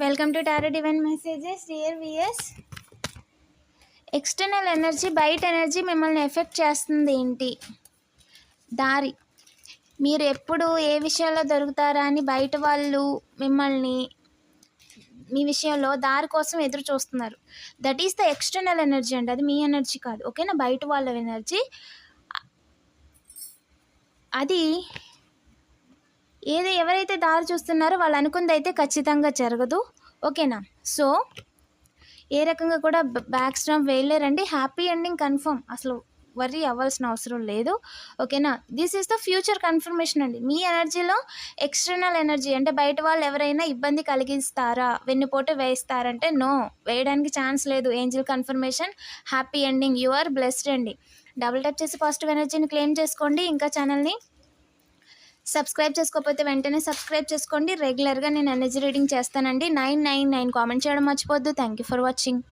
Welcome to tarot divine messages dear VS external energy బయట energy మిమ్మల్ని effect చేస్తుంది ఏంటి? దారి. మీరు ఎప్పుడు ఏ విషయంలో దొరుకుతారా అని బయట వాళ్ళు మిమ్మల్ని మీ విషయంలో దారి కోసం ఎదురు చూస్తున్నారు. That is the external energy అండి. అది మీ ఎనర్జీ కాదు. ఓకేనా బయట వాళ్ళ ఎనర్జీ అది ఎవరైతే దారి చూస్తున్నారో వాళ్ళు అనుకుంది అయితే ఖచ్చితంగా జరగదు. ఓకేనా? సో ఏ రకంగా కూడా బ్యాక్ స్ట్రామ్ వేయలేరండి. హ్యాపీ ఎండింగ్ కన్ఫర్మ్ అసలు వర్రీ అవ్వాల్సిన అవసరం లేదు. ఓకేనా? This is the future confirmation అండి. మీ ఎనర్జీలో ఎక్స్టర్నల్ ఎనర్జీ అంటే బయట వాళ్ళు ఎవరైనా ఇబ్బంది కలిగిస్తారా? వెన్నుపోటు వేయిస్తారంటే నో వేయడానికి ఛాన్స్ లేదు. Angel confirmation happy ending you are blessed అండి. డబుల్ టెప్ చేసి పాజిటివ్ ఎనర్జీని క్లెయిమ్ చేసుకోండి. ఇంకా ఛానల్ని సబ్స్క్రైబ్ చేసుకోకపోతే వెంటనే సబ్స్క్రైబ్ చేసుకోండి. రెగ్యులర్గా నేను ఎనర్జీ రీడింగ్ చేస్తానండి. నైన్ నైన్ నైన్ కామెంట్ చేయడం మర్చిపోద్దు థ్యాంక్ యూ ఫర్ వాచింగ్